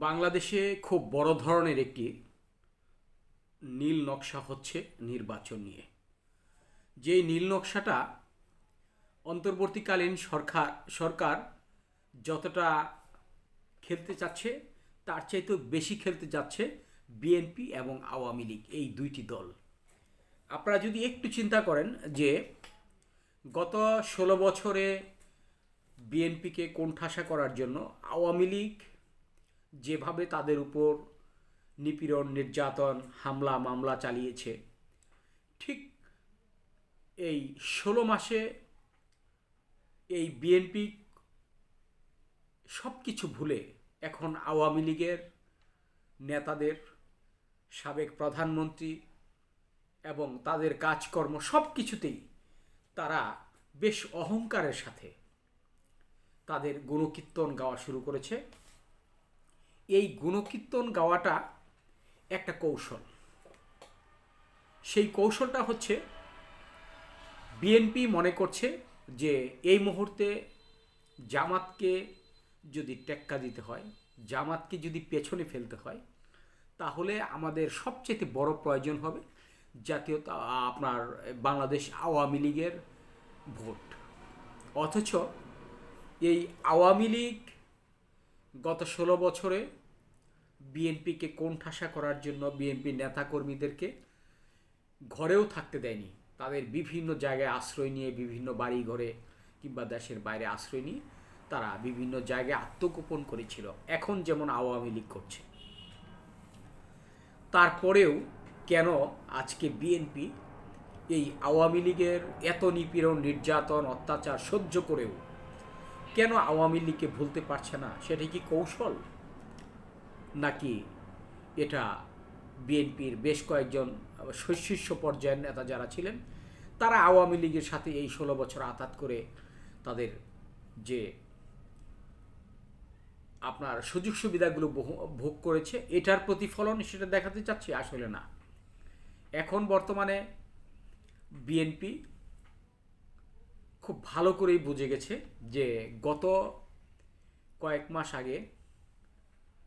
বাংলাদেশে খুব বড় ধরনের একটি নীল নকশা হচ্ছে নির্বাচন নিয়ে। যেই নীল নকশাটা অন্তর্বর্তীকালীন সরকার সরকার যতটা খেলতে চাচ্ছে, তার চাইতেও বেশি খেলতে যাচ্ছে বিএনপি এবং আওয়ামী লীগ, এই দুইটি দল। আপনারা যদি একটু চিন্তা করেন যে গত ষোলো বছরে বিএনপিকে কোণঠাসা করার জন্য আওয়ামী লীগ যেভাবে তাদের উপর নিপীড়ন, নির্যাতন, হামলা, মামলা চালিয়েছে, ঠিক এই ষোলো মাসে এই বিএনপি সব কিছু ভুলে এখন আওয়ামী লীগের নেতাদের, সাবেক প্রধানমন্ত্রী এবং তাদের কাজকর্ম সব কিছুতেই তারা বেশ অহংকারের সাথে তাদের গুণকীর্তন গাওয়া শুরু করেছে। এই গুণকীর্তন গাওয়াটা একটা কৌশল। সেই কৌশলটা হচ্ছে বিএনপি মনে করছে যে এই মুহূর্তে জামাতকে যদি টেক্কা দিতে হয়, জামাতকে যদি পেছনে ফেলতে হয়, তাহলে আমাদের সবচেয়ে বড় প্রয়োজন হবে জাতীয়তা, আপনার বাংলাদেশ আওয়ামী লীগের ভোট। অথচ এই আওয়ামী লীগ গত ষোলো বছরে বিএনপিকে কোণঠাসা করার জন্য বিএনপি নেতাকর্মীদেরকে ঘরেও থাকতে দেয়নি। তাদের বিভিন্ন জায়গায় আশ্রয় নিয়ে, বিভিন্ন বাড়ি ঘরে কিংবা দেশের বাইরে আশ্রয় নিয়ে তারা বিভিন্ন জায়গায় আত্মগোপন করেছিল। এখন যেমন আওয়ামী লীগ করছে। তারপরেও কেন আজকে বিএনপি এই আওয়ামী লীগের এত নিপীড়ন, নির্যাতন, অত্যাচার সহ্য করেও কেন আওয়ামী লীগকে ভুলতে পারছে না? সেটা কি কৌশল? নাকি এটা বিএনপির বেশ কয়েকজন শীর্ষ পর্যায়ের নেতা যারা ছিলেন, তারা আওয়ামী লীগের সাথে এই ষোলো বছর আতাত করে তাদের যে আপনার সুযোগ সুবিধাগুলো ভোগ করেছে, এটার প্রতিফলন সেটা দেখাতে চাচ্ছি, আসলে না। এখন বর্তমানে বিএনপি খুব ভালো করেই বুঝে গেছে যে গত কয়েক মাস আগে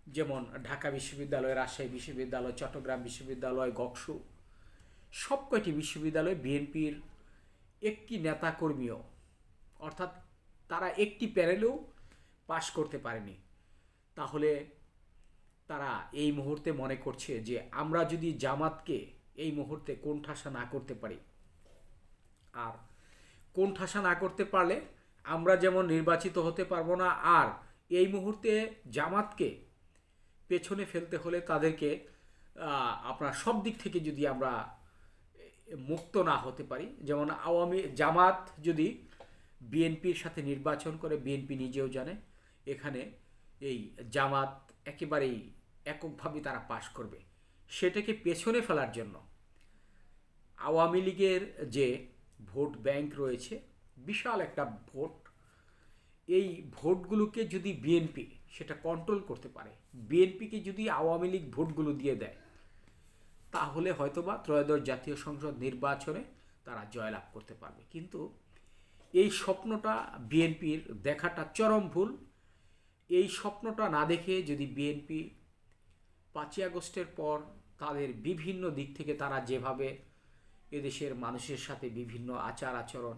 যেমন ঢাকা বিশ্ববিদ্যালয় রাজশাহী বিশ্ববিদ্যালয়, চট্টগ্রাম বিশ্ববিদ্যালয়, গকসু, সব কয়টি বিশ্ববিদ্যালয়ে বিএনপির একটি নেতাকর্মীও, অর্থাৎ তারা একটি প্যানেলেও পাশ করতে পারেনি। তাহলে তারা এই মুহূর্তে মনে করছে যে আমরা যদি জামাতকে এই মুহূর্তে কোণঠাসা না করতে পারি, আর কোণঠাসা না করতে পারলে আমরা যেমন নির্বাচিত হতে পারব না, আর এই মুহূর্তে জামাতকে পেছনে ফেলতে হলে তাদেরকে আপনার সব দিক থেকে যদি আমরা মুক্ত না হতে পারি, যেমন আওয়ামী জামাত যদি বিএনপির সাথে নির্বাচন করে, বিএনপি নিজেও জানে, এখানে এই জামাত একেবারেই এককভাবে তারা পাশ করবে। সেটাকে পেছনে ফেলার জন্য আওয়ামী লীগের যে ভোট ব্যাংক রয়েছে, বিশাল একটা ভোট, এই ভোটগুলোকে যদি বিএনপি সেটা কন্ট্রোল করতে পারে বিএনপিকে যদি আওয়ামী লীগ ভোটগুলো দিয়ে দেয়, তাহলে হয়তোবা ত্রয়োদশ জাতীয় সংসদ নির্বাচনে তারা জয়লাভ করতে পারবে। কিন্তু এই স্বপ্নটা বিএনপির দেখাটা চরম ভুল। এই স্বপ্নটা না দেখে যদি বিএনপি পাঁচই আগস্টের পর তাদের বিভিন্ন দিক থেকে তারা যেভাবে এদেশের মানুষের সাথে বিভিন্ন আচার আচরণ,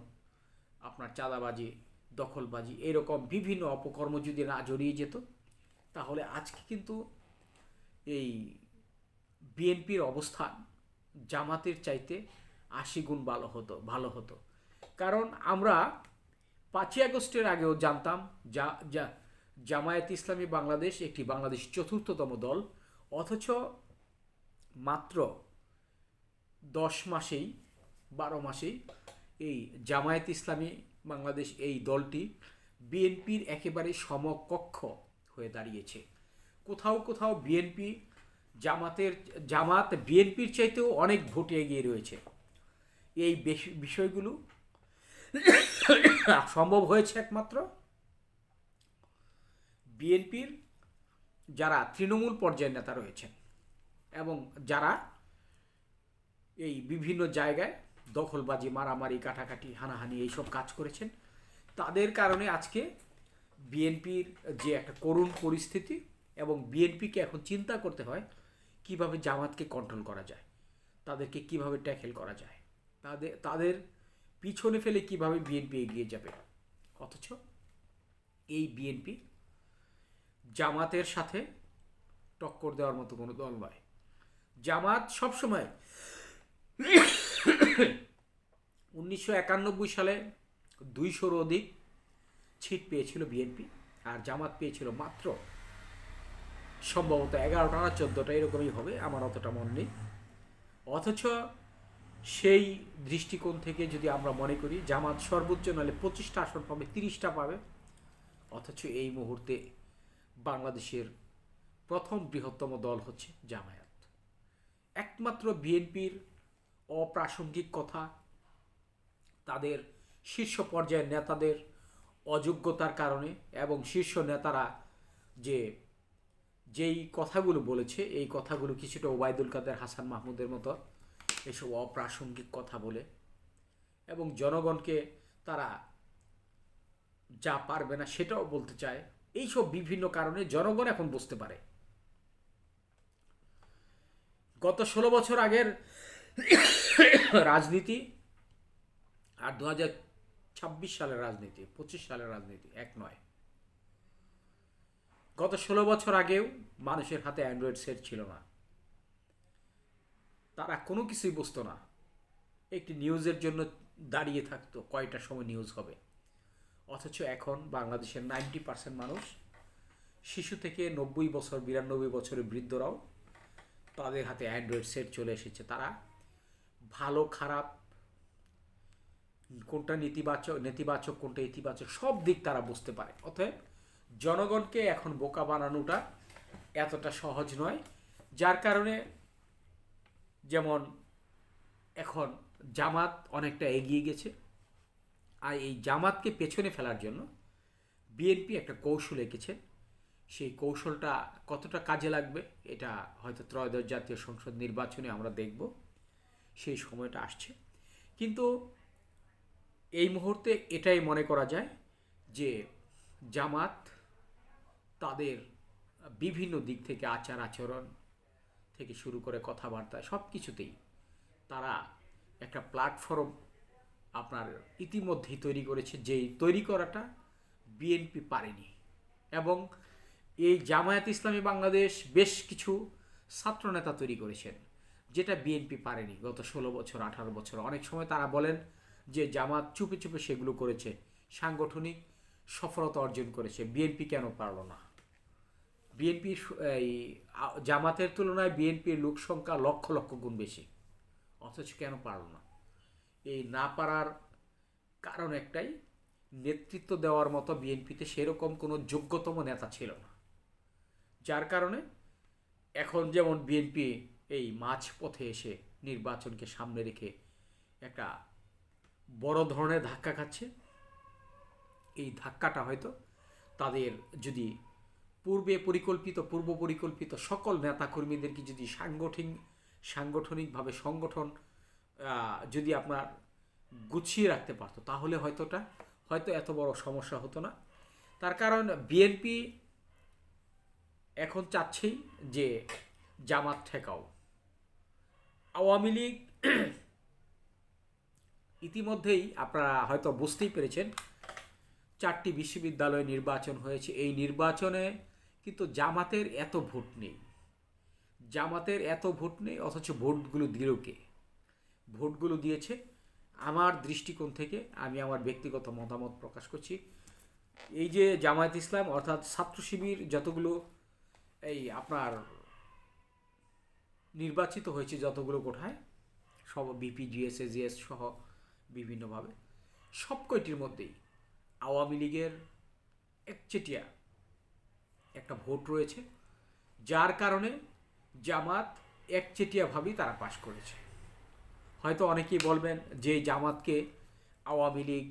আপনার চাঁদাবাজি, দখলবাজি, এরকম বিভিন্ন অপকর্ম যদি না জড়িয়ে যেত তাহলে আজকে কিন্তু এই বিএনপির অবস্থান জামাতের চাইতে আশি গুণ ভালো হতো ভালো হতো। কারণ আমরা পাঁচই আগস্টের আগেও জানতাম যা যা জামায়াত ইসলামী বাংলাদেশ একটি বাংলাদেশ চতুর্থতম দল, অথচ মাত্র দশ মাসেই, বারো মাসেই এই জামায়াত ইসলামী বাংলাদেশ এই দলটি বিএনপির একেবারে সমকক্ষ হয়ে দাঁড়িয়েছে। কোথাও কোথাও বিএনপি জামাতের, জামাত বিএনপির চাইতেও অনেক ভোটে এগিয়ে রয়েছে। এই বিষয়গুলো সম্ভব হয়েছে একমাত্র বিএনপির যারা তৃণমূল পর্যায়ের নেতা রয়েছেন এবং যারা এই বিভিন্ন জায়গায় দখলবাজি, মারামারি, কাটাকাটি, হানাহানি এইসব কাজ করেছেন, তাদের কারণে আজকে বিএনপির যে একটা করুণ পরিস্থিতি এবং বিএনপিকে এখন চিন্তা করতে হয়, কীভাবে জামাতকে কন্ট্রোল করা যায়, তাদেরকে কীভাবে ট্যাকেল করা যায়, তাদের তাদের পিছনে ফেলে কীভাবে বিএনপি এগিয়ে যাবে। অথচ এই বিএনপি জামাতের সাথে টক্কর দেওয়ার মতো কোনো দল নয়। জামাত সবসময় উনিশশো একানব্বই সালে দুইশোর অধিক ছিট পেয়েছিল বিএনপি আর জামাত পেয়েছিল মাত্র সম্ভবত এগারোটা না চোদ্দোটা, এরকমই হবে, আমার অতটা মন নেই। অথচ সেই দৃষ্টিকোণ থেকে যদি আমরা মনে করি, জামাত সর্বোচ্চ নাহলে পঁচিশটা আসন পাবে, তিরিশটা পাবে। অথচ এই মুহূর্তে বাংলাদেশের প্রথম বৃহত্তম দল হচ্ছে জামায়াত। একমাত্র বিএনপির অপ্রাসঙ্গিক কথা, তাদের শীর্ষ পর্যায়ের নেতাদের অযোগ্যতার কারণে এবং শীর্ষ নেতারা যে, যেই কথাগুলো বলেছে, এই কথাগুলো কিছুটা ওবায়দুল কাদের, হাসান মাহমুদের মতো এসব অপ্রাসঙ্গিক কথা বলে এবং জনগণকে তারা যা পারবে না সেটাও বলতে চায়, এইসব বিভিন্ন কারণে জনগণ এখন বুঝতে পারে। গত ষোলো বছর আগের রাজনীতি আর দু হাজার ছাব্বিশ সালের রাজনীতি, পঁচিশ সালের রাজনীতি, এক নয়। গত ষোলো বছর আগেও মানুষের হাতে অ্যান্ড্রয়েড সেট ছিল না। তারা কোনো কিছুই বুঝতো না। একটি নিউজের জন্য দাঁড়িয়ে থাকতো কয়টার সময় নিউজ হবে। অথচ এখন বাংলাদেশের নাইনটি পার্সেন্ট মানুষ, শিশু থেকে নব্বই বছর, বিরানব্বই বছরের বৃদ্ধরাও তাদের হাতে অ্যান্ড্রয়েড সেট চলে এসেছে। তারা ভালো, খারাপ কোনটা নেতিবাচক নেতিবাচক, কোনটা ইতিবাচক, সব দিক তারা বুঝতে পারে। অতএব জনগণকে এখন বোকা বানানোটা এতটা সহজ নয়, যার কারণে যেমন এখন জামাত অনেকটা এগিয়ে গেছে, আর এই জামাতকে পেছনে ফেলার জন্য বিএনপি একটা কৌশল এঁকেছে। সেই কৌশলটা কতটা কাজে লাগবে, এটা হয়তো ত্রয়োদশ জাতীয় সংসদ নির্বাচনে আমরা দেখব। সেই সময়টা আসছে। কিন্তু এই মুহূর্তে এটাই মনে করা যায় যে জামাত তাদের বিভিন্ন দিক থেকে আচার আচরণ থেকে শুরু করে কথাবার্তা সব কিছুতেই তারা একটা প্ল্যাটফর্ম আপনার ইতিমধ্যেই তৈরি করেছে, যেই তৈরি করাটা বিএনপি পারেনি। এবং এই জামায়াত ইসলামী বাংলাদেশ বেশ কিছু ছাত্রনেতা তৈরি করেছেন, যেটা বিএনপি পারেনি। গত ষোলো বছর, আঠারো বছর, অনেক সময় তারা বলেন যে জামাত চুপে চুপে সেগুলো করেছে, সাংগঠনিক সফলতা অর্জন করেছে, বিএনপি কেন পারল না? বিএনপি এই জামাতের তুলনায় বিএনপির লোক সংখ্যা লক্ষ লক্ষ গুণ বেশি, অথচ কেন পারল না? এই না পারার কারণ একটাই, নেতৃত্ব দেওয়ার মতো বিএনপিতে সেরকম কোনো যোগ্যতম নেতা ছিল না। যার কারণে এখন যেমন বিএনপি এই মাঝ পথে এসে নির্বাচনকে সামনে রেখে একটা বড় ধরনের ধাক্কা খাচ্ছে। এই ধাক্কাটা হয়তো তাদের যদি পূর্বে পরিকল্পিত, পূর্ব পরিকল্পিত সকল নেতাকর্মীদেরকে যদি সাংগঠনিক, সাংগঠনিকভাবে সংগঠন যদি আপনার গুছিয়ে রাখতে পারতো, তাহলে হয়তোটা হয়তো এত বড় সমস্যা হতো না। তার কারণ বিএনপি এখন চাচ্ছেই যে জামাত ঠেকাও। আওয়ামী লীগ ইতিমধ্যেই আপনারা হয়তো বুঝতেই পেরেছেন, চারটি বিশ্ববিদ্যালয় নির্বাচন হয়েছে। এই নির্বাচনে কিন্তু জামাতের এত ভোট নেই। জামাতের এত ভোট নেই, অথচ ভোটগুলো দিল কে? ভোটগুলো দিয়েছে আমার দৃষ্টিকোণ থেকে, আমি আমার ব্যক্তিগত মতামত প্রকাশ করছি। এই যে জামায়াত ইসলাম, অর্থাৎ ছাত্র শিবির যতগুলো, এই আপনার নির্বাচিত হয়েছে যতগুলো কোঠায়, সব বিপি জিএস সহ বিভিন্নভাবে। সব কয়টির মধ্যেই আওয়ামী লীগের একচেটিয়া একটা ভোট রয়েছে, যার কারণে জামাত একচেটিয়াভাবেই তারা পাশ করেছে। হয়তো অনেকেই বলবেন যে জামাতকে আওয়ামী লীগ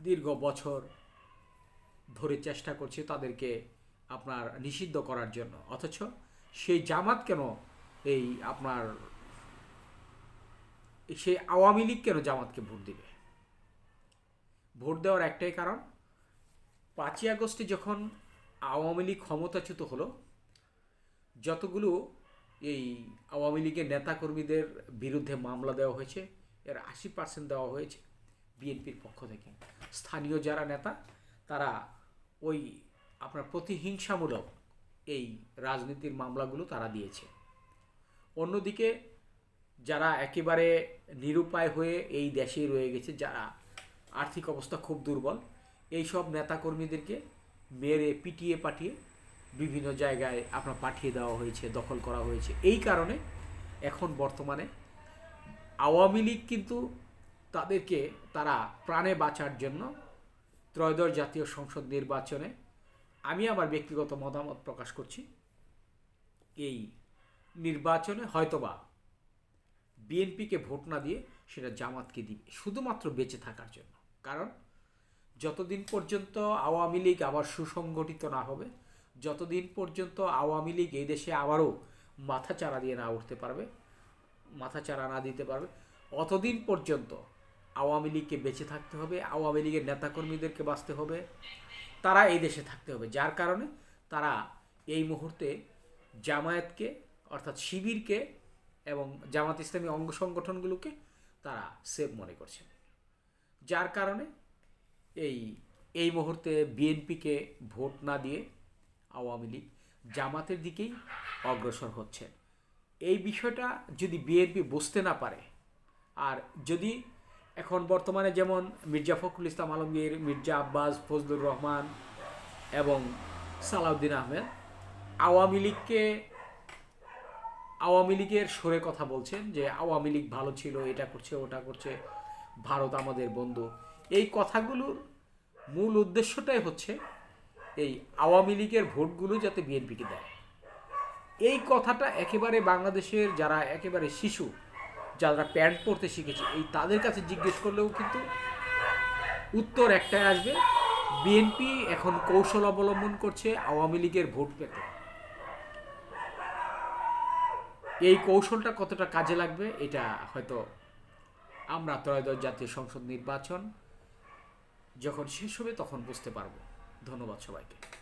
দীর্ঘ বছর ধরে চেষ্টা করছে তাদেরকে আপনার নিষিদ্ধ করার জন্য। অথচ সেই জামাত কেন এই আপনার সেই আওয়ামী লীগ কেন জামাতকে ভোট দিবে? ভোট দেওয়ার একটাই কারণ, পাঁচই আগস্টে যখন আওয়ামী লীগ ক্ষমতাচ্যুত হলো, যতগুলো এই আওয়ামী লীগের নেতাকর্মীদের বিরুদ্ধে মামলা দেওয়া হয়েছে, এর আশি পার্সেন্ট দেওয়া হয়েছে বিএনপির পক্ষ থেকে। স্থানীয় যারা নেতা, তারা ওই আপনার প্রতিহিংসামূলক এই রাজনীতির মামলাগুলো তারা দিয়েছে। অন্যদিকে যারা একেবারে নিরুপায় হয়ে এই দেশেই রয়ে গেছে, যারা আর্থিক অবস্থা খুব দুর্বল এই সব নেতাকর্মীদেরকে মেরে, পিটিয়ে পাঠিয়ে বিভিন্ন জায়গায় আপনার পাঠিয়ে দেওয়া হয়েছে, দখল করা হয়েছে। এই কারণে এখন বর্তমানে আওয়ামী লীগ কিন্তু তাদেরকে তারা প্রাণে বাঁচার জন্য ত্রয়োদশ জাতীয় সংসদ নির্বাচনে আমি আমার ব্যক্তিগত মতামত প্রকাশ করছি। এই নির্বাচনে হয়তোবা বিএনপিকে ভোট না দিয়ে সেটা জামাতকে দিবে শুধুমাত্র বেঁচে থাকার জন্য। কারণ যতদিন পর্যন্ত আওয়ামী লীগ আবার সুসংগঠিত না হবে, যতদিন পর্যন্ত আওয়ামী লীগ এই দেশে আবারও মাথা চারা দিয়ে না উঠতে পারবে, মাথা চারা না দিতে পারবে, অতদিন পর্যন্ত আওয়ামী লীগকে বেঁচে থাকতে হবে, আওয়ামী লীগের নেতাকর্মীদেরকে বাঁচতে হবে, তারা এই দেশে থাকতে হবে। যার কারণে তারা এই মুহূর্তে জামায়াতকে অর্থাৎ শিবিরকে এবং জামাত ইসলামী অঙ্গ সংগঠনগুলোকে তারা সেভ মনে করছেন যার কারণে এই এই মুহূর্তে বিএনপিকে ভোট না দিয়ে আওয়ামী লীগ জামাতের দিকেই অগ্রসর হচ্ছে। এই বিষয়টা যদি বিএনপি বুঝতে না পারে, আর যদি এখন বর্তমানে যেমন মির্জা ফখরুল ইসলাম আলমগীর, মির্জা আব্বাস, ফজলুর রহমান এবং সালাউদ্দিন আহমেদ আওয়ামী লীগকে আওয়ামী লীগের সরে কথা বলছেন যে আওয়ামী লীগ ভালো ছিল, এটা করছে, ওটা করছে, ভারত আমাদের বন্ধু। এই কথাগুলোর মূল উদ্দেশ্যটাই হচ্ছে এই আওয়ামী লীগের ভোটগুলো যাতে বিএনপিকে দেয়। এই কথাটা একেবারে বাংলাদেশের যারা একেবারে শিশু, যারা প্যান্ট পরতে শিখেছে, এই তাদের কাছে জিজ্ঞেস করলেও কিন্তু উত্তর একটাই আসবে, বিএনপি এখন কৌশল অবলম্বন করছে আওয়ামী লীগের ভোট পেতে। এই কৌশলটা কতটা কাজে লাগবে, এটা হয়তো আমরা ত্রয়োদশ জাতীয় সংসদ নির্বাচন যখন শেষ হবে তখন বুঝতে পারব। ধন্যবাদ সবাইকে।